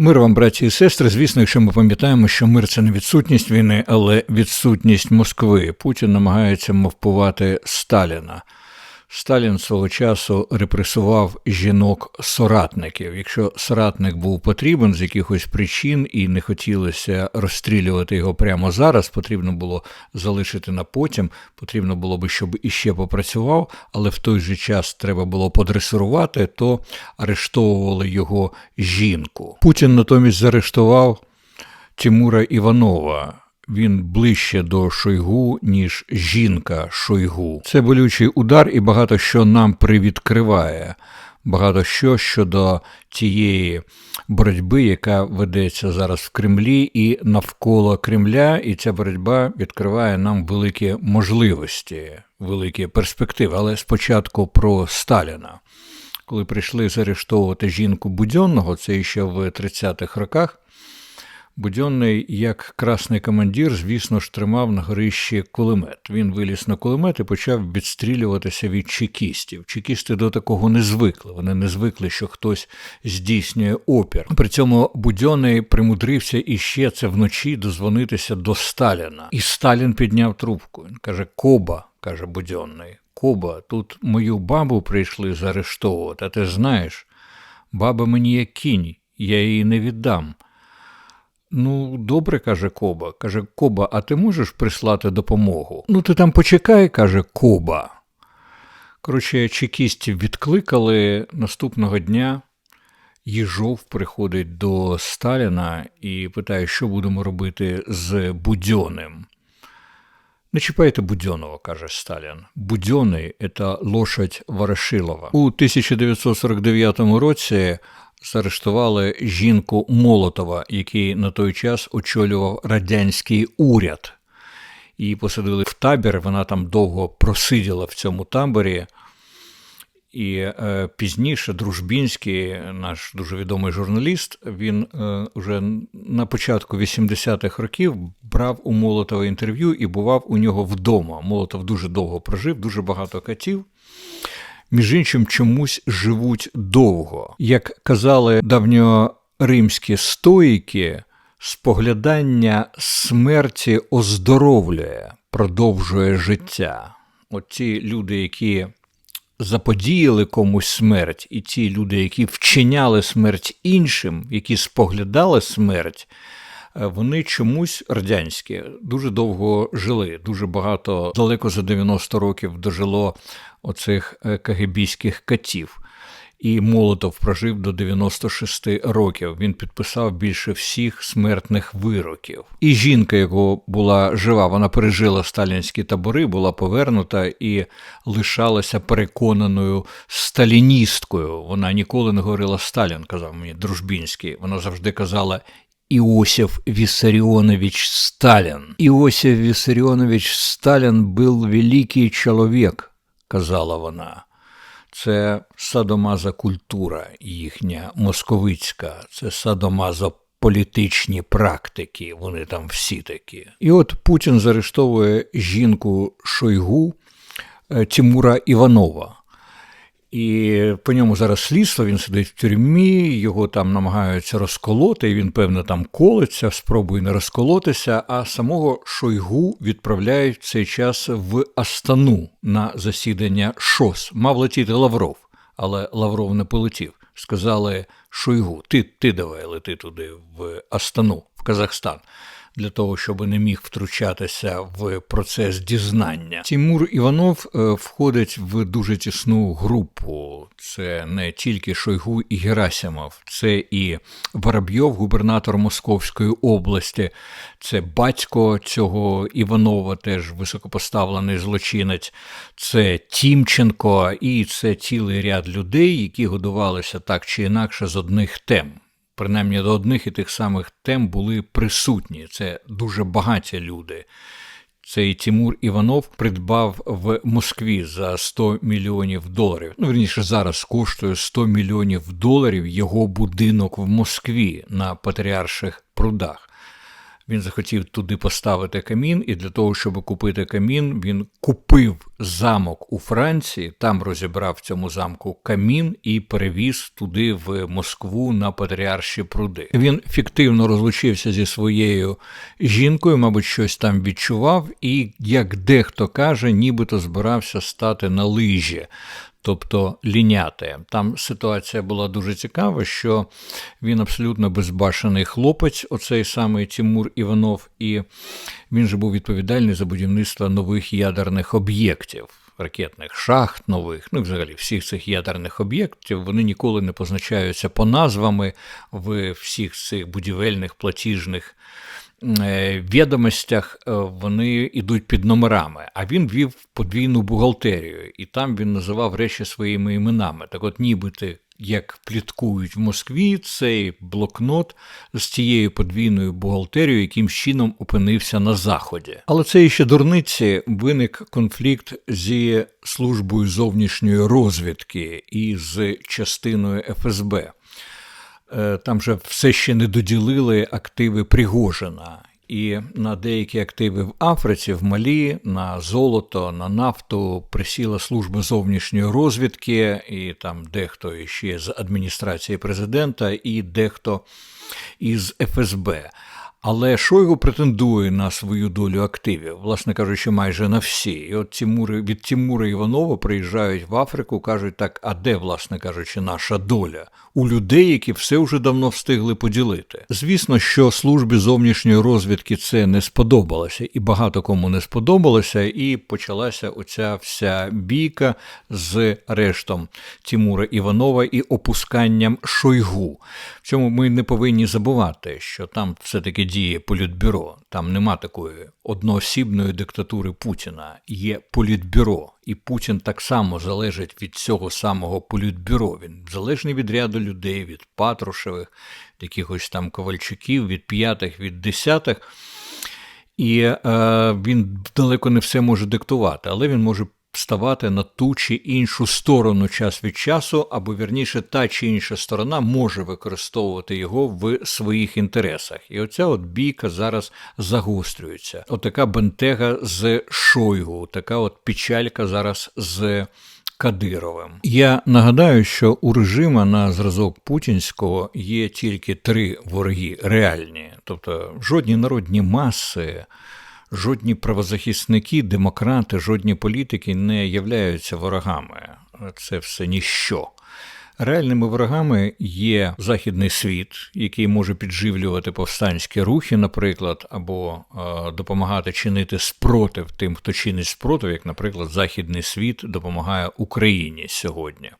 Мир вам, браті і сестри. Звісно, якщо ми пам'ятаємо, що мир це не відсутність війни, але відсутність Москви. Путін намагається мовпувати Сталіна. Сталін свого часу репресував жінок-соратників. Якщо соратник був потрібен з якихось причин і не хотілося розстрілювати його прямо зараз, потрібно було залишити на потім, потрібно було би, щоб іще попрацював, але в той же час треба було подресирувати, то арештовували його жінку. Путін натомість заарештував Тимура Іванова. Він ближче до Шойгу, ніж жінка Шойгу. Це болючий удар, і багато що нам привідкриває. Багато що щодо тієї боротьби, яка ведеться зараз в Кремлі і навколо Кремля, і ця боротьба відкриває нам великі можливості, великі перспективи. Але спочатку про Сталіна. Коли прийшли заарештовувати жінку Будьонного, це ще в 30-х роках. Будьонний, як красний командир, звісно ж, тримав на горищі кулемет. Він виліз на кулемет і почав відстрілюватися від чекістів. Чекісти до такого не звикли. Вони не звикли, що хтось здійснює опір. При цьому Будьонний примудрився іще це вночі дозвонитися до Сталіна. І Сталін підняв трубку. Він каже: Коба, каже Будьонний, Коба, тут мою бабу прийшли заарештовувати. А ти знаєш, баба мені як кінь, я її не віддам. Ну, добре, каже Коба. Каже, Коба, а ти можеш прислати допомогу? Ну, ти там почекай, каже Коба. Коротше, чекістів відкликали наступного дня. Їжов приходить до Сталіна і питає, що будемо робити з Будьоним. Не чіпайте Будьонова, каже Сталін. Будьоний – це лошадь Ворошилова. У 1949 році заарештували жінку Молотова, який на той час очолював радянський уряд. Її посадили в табір, вона там довго просиділа в цьому таборі. І е, пізніше Дружбінський, наш дуже відомий журналіст, він е, вже на початку 80-х років брав у Молотова інтерв'ю і бував у нього вдома. Молотов дуже довго прожив, дуже багато катів між іншим чомусь живуть довго. Як казали давньоримські стоїки, споглядання смерті оздоровлює, продовжує життя. Оці люди, які заподіяли комусь смерть, і ті люди, які вчиняли смерть іншим, які споглядали смерть. Е, вони чомусь радянські дуже довго жили. Дуже багато далеко за 90 років дожило оцих е, кагебійських катів. І Молотов прожив до 96 років. Він підписав більше всіх смертних вироків. І жінка, яка була жива, вона пережила сталінські табори, була повернута і лишалася переконаною сталіністкою. Вона ніколи не говорила Сталін, казав мені Дружбінський. Вона завжди казала Иосиф Виссарионович Сталин. Иосиф Виссарионович Сталин був великий чоловік, казала вона. Це садомаза культура їхня московицька, це садомаза політичні практики, вони там всі такі. І от Путін заарештовує жінку Шойгу е, Тимура Іванова. І по ньому зараз слідство, він сидить в тюрмі, його там намагаються розколоти, і він, певно, там колиться, спробує не розколотися, а самого Шойгу відправляють в цей час в Астану на засідання ШОС. Мав летіти Лавров, але Лавров не полетів. Сказали Шойгу, ти ти давай лети туди, в Астану, в Казахстан для того, щоб не міг втручатися в процес дізнання. Тимур Іванов е, входить в дуже тісну групу. Це не тільки Шойгу і Герасимов, це і Воробйов, губернатор Московської області, це батько цього Іванова, теж високопоставлений злочинець, це Тімченко, і це цілий ряд людей, які годувалися так чи інакше з одних тем принаймні до одних і тих самих тем були присутні. Це дуже багаті люди. Цей Тимур Іванов придбав в Москві за 100 мільйонів доларів. Ну, верніше, зараз коштує 100 мільйонів доларів його будинок в Москві на Патріарших прудах. Він захотів туди поставити камін, і для того, щоб купити камін, він купив замок у Франції, там розібрав в цьому замку камін і перевіз туди в Москву на Патріарші пруди. Він фіктивно розлучився зі своєю жінкою, мабуть, щось там відчував, і як дехто каже, нібито збирався стати на лижі тобто ліняти. Там ситуація була дуже цікава, що він абсолютно безбашений хлопець, оцей самий Тимур Іванов, і він же був відповідальний за будівництво нових ядерних об'єктів. Ракетних шахт нових, ну взагалі всіх цих ядерних об'єктів, вони ніколи не позначаються по назвами в всіх цих будівельних платіжних відомостях е, вони йдуть під номерами, а він вів подвійну бухгалтерію, і там він називав речі своїми іменами. Так от, нібито, як пліткують в Москві, цей блокнот з цією подвійною бухгалтерією, яким чином опинився на заході. Але це ще дурниці виник конфлікт зі службою зовнішньої розвідки і з частиною ФСБ. Е, там же все ще не доділили активи Пригожина. І на деякі активи в Африці, в Малі, на золото, на нафту присіла служба зовнішньої розвідки, і там дехто ще з адміністрації президента, і дехто із ФСБ. Але Шойгу претендує на свою долю активів, власне кажучи, майже на всі. І от Тимури, від Тимура Іванова приїжджають в Африку, кажуть так: а де, власне кажучи, наша доля? У людей, які все вже давно встигли поділити. Звісно, що службі зовнішньої розвідки це не сподобалося, і багато кому не сподобалося, і почалася оця вся бійка з арештом Тимура Іванова і опусканням Шойгу. В цьому ми не повинні забувати, що там все-таки діє політбюро. Там нема такої одноосібної диктатури Путіна. Є політбюро, і Путін так само залежить від цього самого політбюро. Він залежний від ряду людей, від Патрушевих, якихось там Ковальчуків, від п'ятих, від десятих. І е, він далеко не все може диктувати, але він може ставати на ту чи іншу сторону час від часу, або вірніше, та чи інша сторона може використовувати його в своїх інтересах. І оця от бійка зараз загострюється. Отака бентега з Шойгу, така от печалька зараз з. Кадировим. Я нагадаю, що у режима на зразок путінського є тільки три вороги реальні, тобто жодні народні маси, жодні правозахисники, демократи, жодні політики не являються ворогами. Це все ніщо. Реальними ворогами є західний світ, який може підживлювати повстанські рухи, наприклад, або е, допомагати чинити спротив тим, хто чинить спротив, як, наприклад, Західний світ допомагає Україні сьогодні.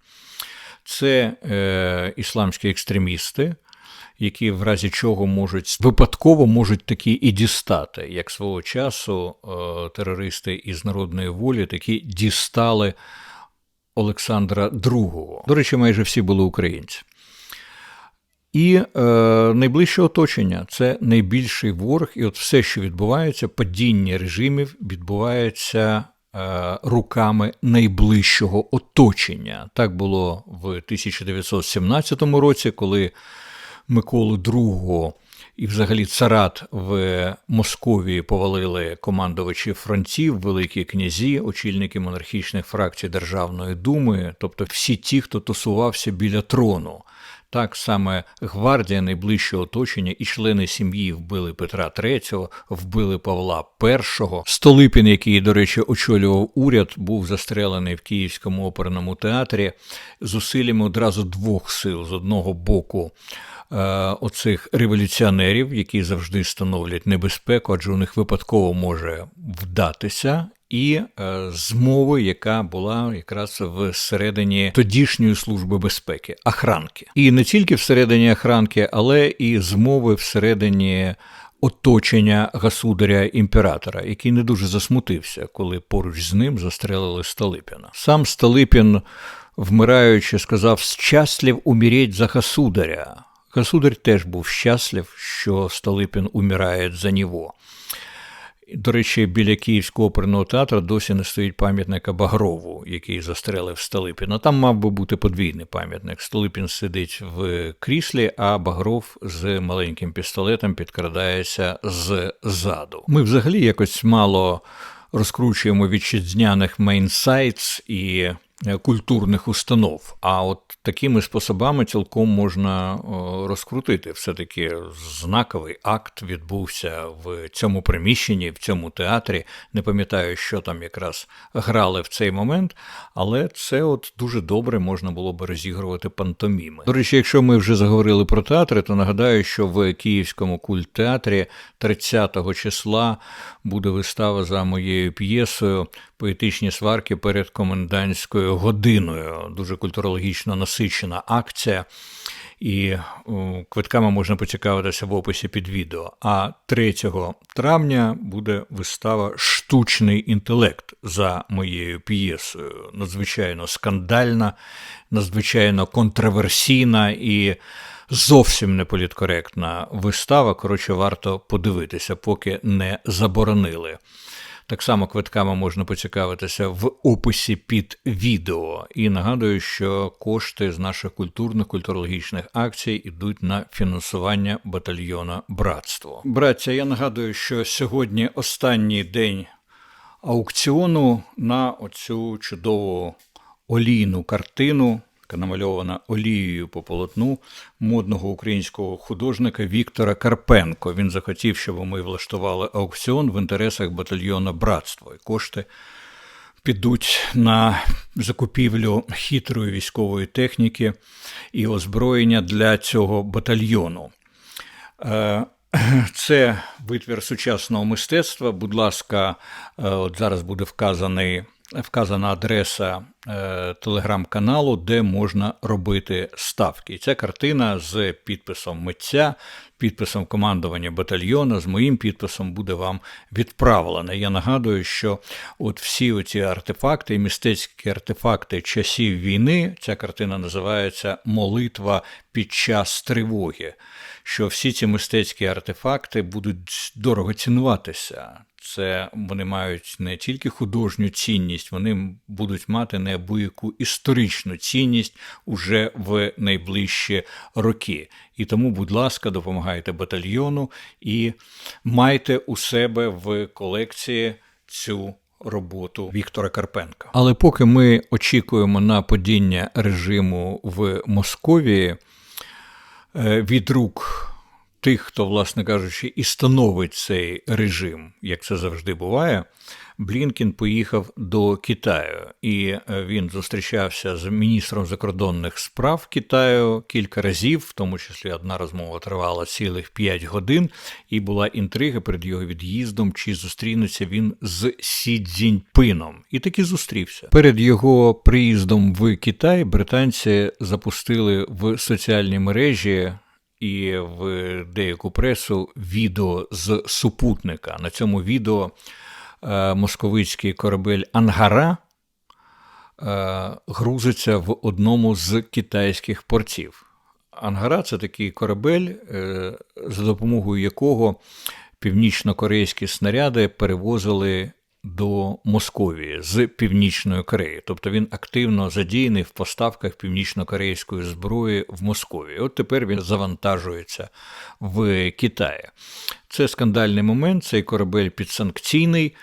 Це е, ісламські екстремісти, які в разі чого можуть випадково можуть такі і дістати, як свого часу е, терористи із народної волі такі дістали Олександра II. До речі, майже всі були українці. І е, найближче оточення це найбільший ворог, і от все, що відбувається, падіння режимів відбувається е, руками найближчого оточення. Так було в 1917 році, коли Миколу II і, взагалі, царат в Московії повалили командувачі фронтів, великі князі, очільники монархічних фракцій Державної думи, тобто всі ті, хто тусувався біля трону. Так саме гвардія найближчого оточення і члени сім'ї вбили Петра III, вбили Павла І. Столипін, який, до речі, очолював уряд, був застрелений в Київському оперному театрі зусиллями одразу двох сил з одного боку. Е, оцих революціонерів, які завжди становлять небезпеку, адже у них випадково може вдатися. І е, змови, яка була якраз всередині тодішньої служби безпеки, охранки. І не тільки всередині охранки, але і змови всередині оточення государя імператора, який не дуже засмутився, коли поруч з ним застрелили Столипіна. Сам Столипін, вмираючи, сказав: щаслів умереть за государя. Государь теж був щаслив, що Столипін умирає за нього. До речі, біля Київського оперного театру досі не стоїть пам'ятника Багрову, який застрелив Столипіна. Там мав би бути подвійний пам'ятник. Столипін сидить в кріслі, а Багров з маленьким пістолетом підкрадається ззаду. Ми взагалі якось мало розкручуємо вітчизняних мейнсайтс і культурних установ. А от такими способами цілком можна розкрутити. Все-таки знаковий акт відбувся в цьому приміщенні, в цьому театрі. Не пам'ятаю, що там якраз грали в цей момент, але це от дуже добре можна було би розігрувати пантоміми. До речі, якщо ми вже заговорили про театри, то нагадаю, що в Київському культтеатрі 30 числа буде вистава за моєю п'єсою поетичні сварки перед комендантською годиною. Дуже культурологічно насичена акція. І квитками можна поцікавитися в описі під відео. А 3 травня буде вистава Штучний інтелект за моєю п'єсою. Надзвичайно скандальна, надзвичайно контроверсійна і зовсім не політкоректна вистава. Коротше, варто подивитися, поки не заборонили. Так само квитками можна поцікавитися в описі під відео. І нагадую, що кошти з наших культурних культурологічних акцій йдуть на фінансування батальйона Братство. Браття, я нагадую, що сьогодні останній день аукціону на оцю чудову олійну картину яка намальована олією по полотну модного українського художника Віктора Карпенко. Він захотів, щоб ми влаштували аукціон в інтересах батальйону Братство. І кошти підуть на закупівлю хитрої військової техніки і озброєння для цього батальйону. Е, це витвір сучасного мистецтва. Будь ласка, е, от зараз буде вказаний вказана адреса е, телеграм-каналу, де можна робити ставки. І ця картина з підписом митця, підписом командування батальйону, з моїм підписом буде вам відправлена. Я нагадую, що от всі оці артефакти, і мистецькі артефакти часів війни, ця картина називається Молитва під час тривоги. Що всі ці мистецькі артефакти будуть дорого цінуватися це вони мають не тільки художню цінність, вони будуть мати неабияку історичну цінність уже в найближчі роки. І тому, будь ласка, допомагайте батальйону і майте у себе в колекції цю. Роботу Віктора Карпенка. Але поки ми очікуємо на падіння режиму в Московії е, від рук тих, хто, власне кажучи, і становить цей режим, як це завжди буває, Блінкін поїхав до Китаю, і е, він зустрічався з міністром закордонних справ Китаю кілька разів, в тому числі одна розмова тривала цілих 5 годин, і була інтрига перед його від'їздом, чи зустрінеться він з Сі Цзіньпином. І таки зустрівся. Перед його приїздом в Китай британці запустили в соціальні мережі і в деяку пресу відео з супутника. На цьому відео е, московицький корабель Ангара е, грузиться в одному з китайських портів. Ангара це такий корабель, е, за допомогою якого північно-корейські снаряди перевозили до Московії з Північної Кореї, тобто він активно задіяний в поставках північно-корейської зброї в Московії. От тепер він завантажується в Китаї. Це скандальний момент, цей корабель підсанкційний.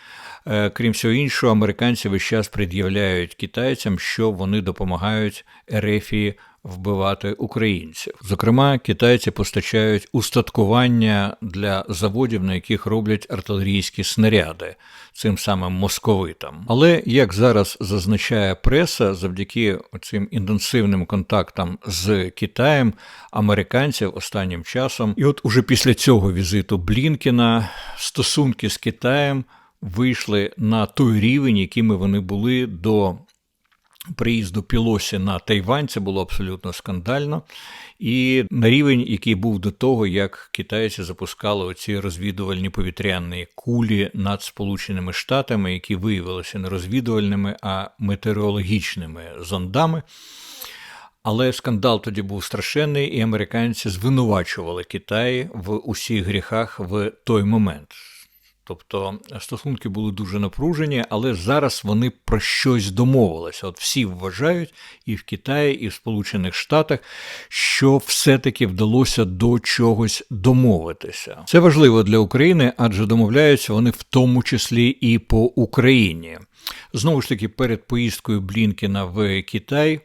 Е, крім всього іншого, американці весь час пред'являють китайцям, що вони допомагають Ерефії вбивати українців. Зокрема, китайці постачають устаткування для заводів, на яких роблять артилерійські снаряди, цим самим московитам. Але як зараз зазначає преса, завдяки цим інтенсивним контактам з Китаєм, американців останнім часом, і от уже після цього візиту Блінкіна стосунки з Китаєм вийшли на той рівень, якими вони були до приїзду Пілосі на Тайвань, це було абсолютно скандально. І на рівень, який був до того, як китайці запускали оці розвідувальні повітряні кулі над Сполученими Штатами, які виявилися не розвідувальними, а метеорологічними зондами. Але скандал тоді був страшенний, і американці звинувачували Китай в усіх гріхах в той момент. Тобто стосунки були дуже напружені, але зараз вони про щось домовилися. От всі вважають і в Китаї, і в Сполучених Штатах, що все-таки вдалося до чогось домовитися. Це важливо для України, адже домовляються вони в тому числі і по Україні. Знову ж таки, перед поїздкою Блінкіна в Китай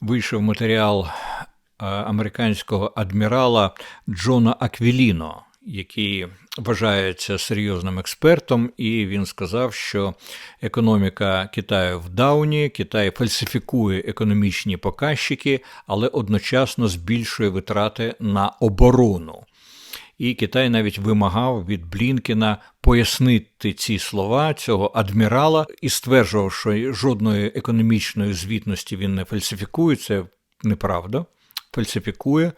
вийшов матеріал е, американського адмірала Джона Аквіліно який вважається серйозним експертом, і він сказав, що економіка Китаю в дауні, Китай фальсифікує економічні показчики, але одночасно збільшує витрати на оборону. І Китай навіть вимагав від Блінкіна пояснити ці слова цього адмірала і стверджував, що жодної економічної звітності він не фальсифікує. Це неправда, фальсифікує.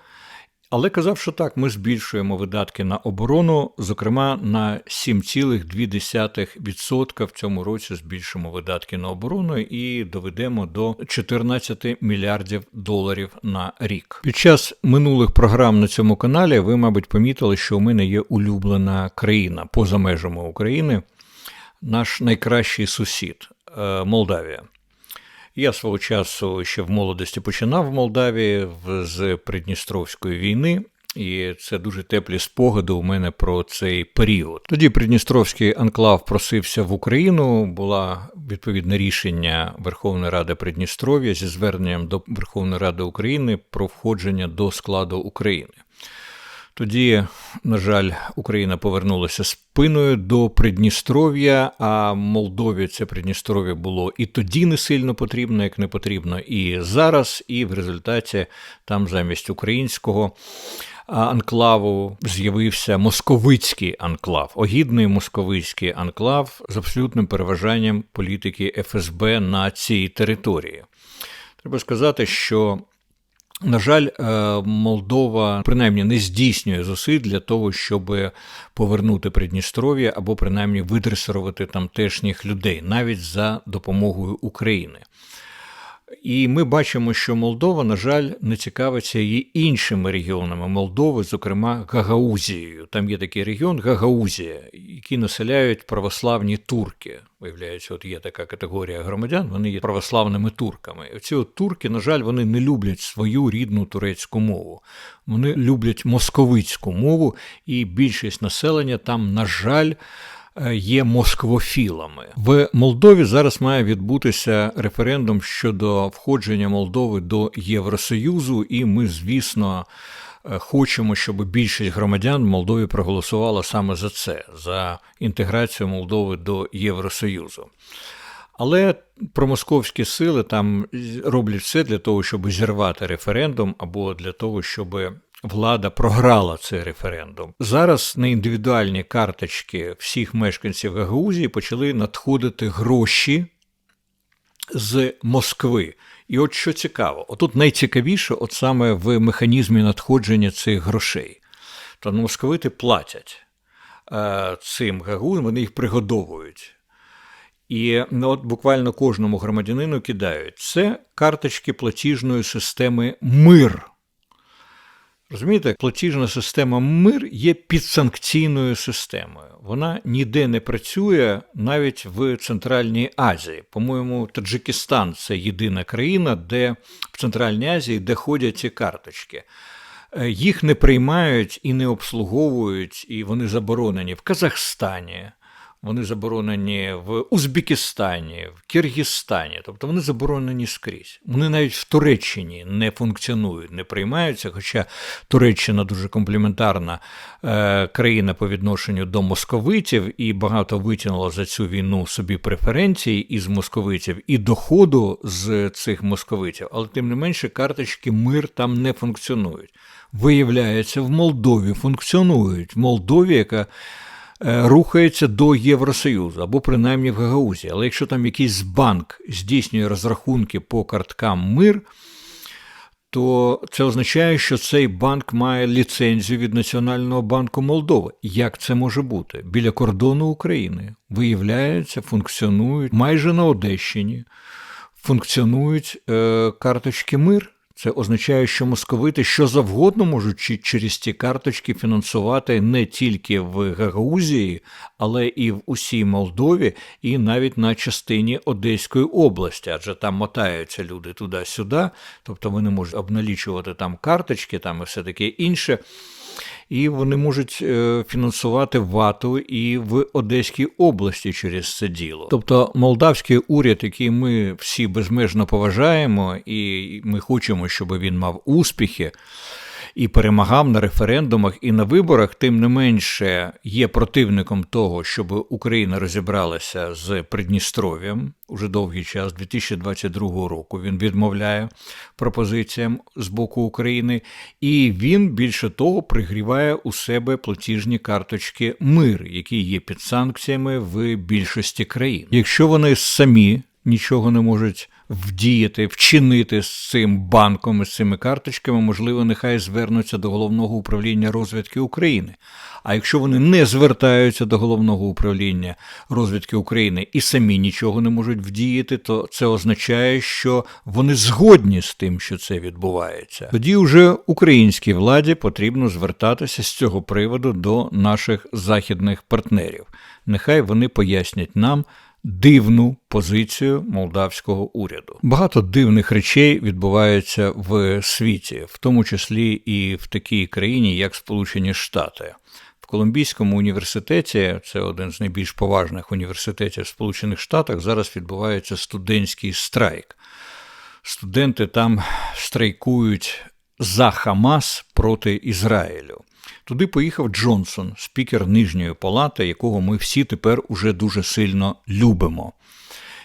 Але казав, що так, ми збільшуємо видатки на оборону, зокрема на 7,2% в цьому році збільшимо видатки на оборону і доведемо до 14 мільярдів доларів на рік. Під час минулих програм на цьому каналі ви, мабуть, помітили, що у мене є улюблена країна поза межами України, наш найкращий сусід е, Молдавія. Я свого часу ще в молодості починав в Молдавії з Придністровської війни. І це дуже теплі спогади у мене про цей період. Тоді Придністровський анклав просився в Україну. Була відповідне рішення Верховної Ради Придністров'я зі зверненням до Верховної Ради України про входження до складу України. Тоді, на жаль, Україна повернулася спиною до Придністров'я, а Молдові це Придністров'я було і тоді не сильно потрібно, як не потрібно, і зараз. І в результаті там замість українського анклаву з'явився московицький анклав, огідний московицький анклав з абсолютним переважанням політики ФСБ на цій території. Треба сказати, що на жаль, е, Молдова принаймні не здійснює зусиль для того, щоб повернути Придністров'я або принаймні видресувати тамтешніх людей навіть за допомогою України. І ми бачимо, що Молдова, на жаль, не цікавиться і іншими регіонами Молдови, зокрема Гагаузією. Там є такий регіон Гагаузія, який населяють православні турки. Виявляється, от є така категорія громадян, вони є православними турками. Ці от турки, на жаль, вони не люблять свою рідну турецьку мову. Вони люблять московицьку мову, і більшість населення там, на жаль, є москвофілами. В Молдові зараз має відбутися референдум щодо входження Молдови до Євросоюзу, і ми, звісно, е, хочемо, щоб більшість громадян в Молдові проголосувала саме за це, за інтеграцію Молдови до Євросоюзу. Але промосковські сили там роблять все для того, щоб зірвати референдум, або для того, щоб влада програла цей референдум. Зараз на індивідуальні карточки всіх мешканців Гагаузії почали надходити гроші з Москви. І от що цікаво, отут найцікавіше, от саме в механізмі надходження цих грошей. То московити платять е, цим гагузам, вони їх пригодовують. І ну, от буквально кожному громадянину кидають це карточки платіжної системи Мир. Розумієте, платіжна система мир є підсанкційною системою. Вона ніде не працює навіть в Центральній Азії. По-моєму, Таджикистан це єдина країна, де в Центральній Азії де ходять ці карточки. Е, їх не приймають і не обслуговують, і вони заборонені в Казахстані, вони заборонені в Узбекистані, в Киргизстані, тобто вони заборонені скрізь. Вони навіть в Туреччині не функціонують, не приймаються. Хоча Туреччина дуже компліментарна е, країна по відношенню до московитів, і багато витягнула за цю війну собі преференцій із московитів і доходу з цих московитів, але тим не менше карточки мир там не функціонують. Виявляється, в Молдові функціонують. В Молдові, яка рухається до Євросоюзу або принаймні в Гагаузі. Але якщо там якийсь банк здійснює розрахунки по карткам мир, то це означає, що цей банк має ліцензію від Національного банку Молдови. Як це може бути? Біля кордону України виявляється, функціонують майже на Одещині, функціонують е, карточки мир. Це означає, що московити що завгодно можуть через ці карточки фінансувати не тільки в Гагаузії, але і в усій Молдові, і навіть на частині Одеської області, адже там мотаються люди туди-сюди, тобто вони можуть обналічувати там карточки, там і все таке інше і вони можуть е, фінансувати вату і в Одеській області через це діло. Тобто молдавський уряд, який ми всі безмежно поважаємо, і ми хочемо, щоб він мав успіхи і перемагав на референдумах і на виборах, тим не менше є противником того, щоб Україна розібралася з Придністров'ям уже довгий час, 2022 року. Він відмовляє пропозиціям з боку України, і він більше того пригріває у себе платіжні карточки мир, які є під санкціями в більшості країн. Якщо вони самі нічого не можуть вдіяти, вчинити з цим банком, з цими карточками, можливо, нехай звернуться до головного управління розвідки України. А якщо вони не звертаються до головного управління розвідки України і самі нічого не можуть вдіяти, то це означає, що вони згодні з тим, що це відбувається. Тоді вже українській владі потрібно звертатися з цього приводу до наших західних партнерів. Нехай вони пояснять нам дивну позицію молдавського уряду. Багато дивних речей відбуваються в світі, в тому числі і в такій країні, як Сполучені Штати. Колумбійському університеті, це один з найбільш поважних університетів Сполучених Штатах, зараз відбувається студентський страйк. Студенти там страйкують за Хамас проти Ізраїлю. Туди поїхав Джонсон, спікер Нижньої палати, якого ми всі тепер уже дуже сильно любимо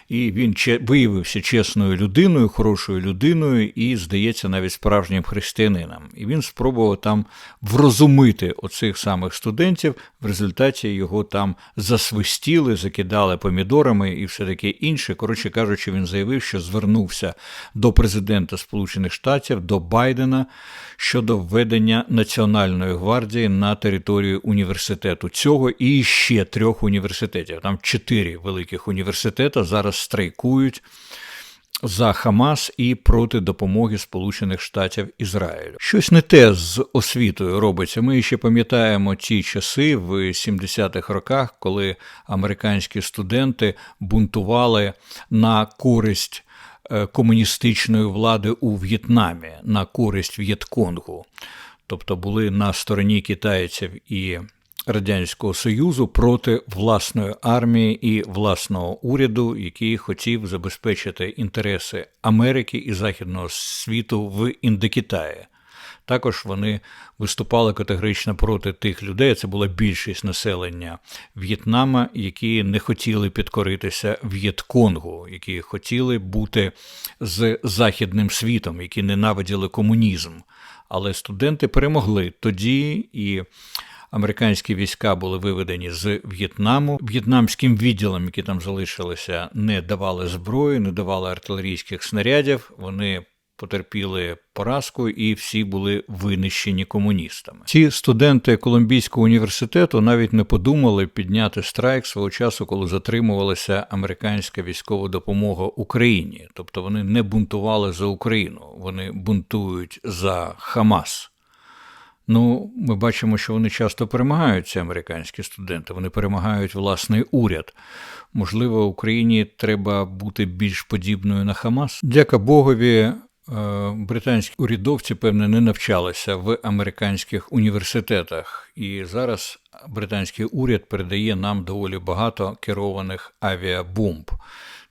і він виявився чесною людиною, хорошою людиною і, здається, навіть справжнім християнином. І він спробував там врозумити оцих самих студентів. В результаті його там засвистіли, закидали помідорами і все таке інше. Коротше кажучи, він заявив, що звернувся до президента Сполучених Штатів, до Байдена щодо введення Національної гвардії на територію університету цього і ще трьох університетів. Там чотири великих університети зараз страйкують за Хамас і проти допомоги Сполучених Штатів Ізраїлю. Щось не те з освітою робиться. Ми ще пам'ятаємо ті часи в 70-х роках, коли американські студенти бунтували на користь. Е, комуністичної влади у В'єтнамі на користь В'єтконгу, тобто були на стороні китайців і Радянського Союзу проти власної армії і власного уряду, який хотів забезпечити інтереси Америки і Західного світу в Індокитаї. Також вони виступали категорично проти тих людей. Це була більшість населення В'єтнама, які не хотіли підкоритися В'єтконгу, які хотіли бути з західним світом, які ненавиділи комунізм. Але студенти перемогли тоді і американські війська були виведені з В'єтнаму. В'єтнамським відділам, які там залишилися, не давали зброї, не давали артилерійських снарядів. Вони Потерпіли поразку, і всі були винищені комуністами. Ці студенти Колумбійського університету навіть не подумали підняти страйк свого часу, коли затримувалася американська військова допомога Україні. Тобто вони не бунтували за Україну, вони бунтують за Хамас. Ну, ми бачимо, що вони часто перемагають ці американські студенти, вони перемагають власний уряд. Можливо, Україні треба бути більш подібною на Хамас. Дяка Богові, е, британські урядовці, певне, не навчалися в американських університетах, і зараз британський уряд передає нам доволі багато керованих авіабомб.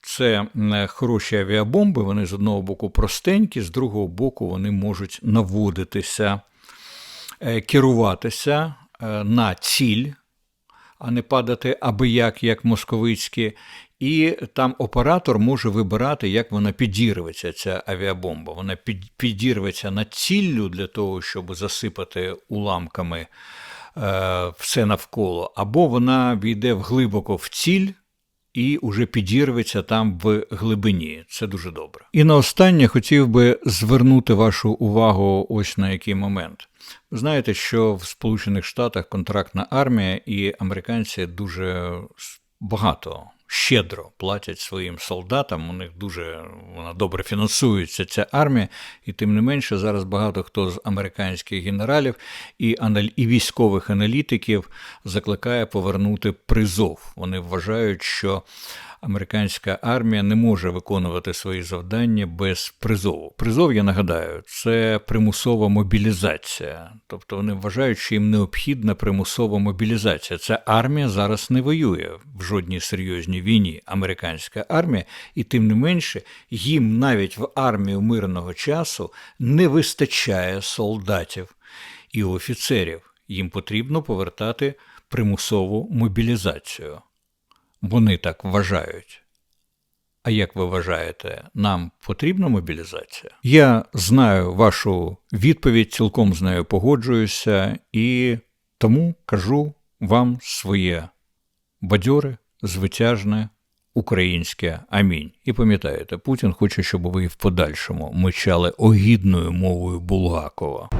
Це хороші авіабомби, вони з одного боку простенькі, з другого боку, вони можуть наводитися. Е, керуватися е, на ціль, а не падати аби як, як московицькі. І там оператор може вибирати, як вона підірветься, ця авіабомба. Вона підірветься над ціллю для того, щоб засипати уламками е, все навколо, або вона війде глибоко в ціль і уже підірветься там в глибині. Це дуже добре. І на останнє хотів би звернути вашу увагу ось на який момент. Ви знаєте, що в Сполучених Штатах контрактна армія і американці дуже багато щедро платять своїм солдатам. У них дуже вона добре фінансується ця армія, і тим не менше зараз багато хто з американських генералів і анал... і військових аналітиків закликає повернути призов. Вони вважають, що американська армія не може виконувати свої завдання без призову. Призов, я нагадаю, це примусова мобілізація. Тобто вони вважають, що їм необхідна примусова мобілізація. Ця армія зараз не воює в жодній серйозній війні. Американська армія, і тим не менше, їм навіть в армію мирного часу не вистачає солдатів і офіцерів. Їм потрібно повертати примусову мобілізацію. Вони так вважають. А як ви вважаєте, нам потрібна мобілізація? Я знаю вашу відповідь, цілком з нею погоджуюся, і тому кажу вам своє бадьоре, звитяжне українське амінь. І пам'ятаєте, Путін хоче, щоб ви в подальшому мечали огідною мовою Булгакова.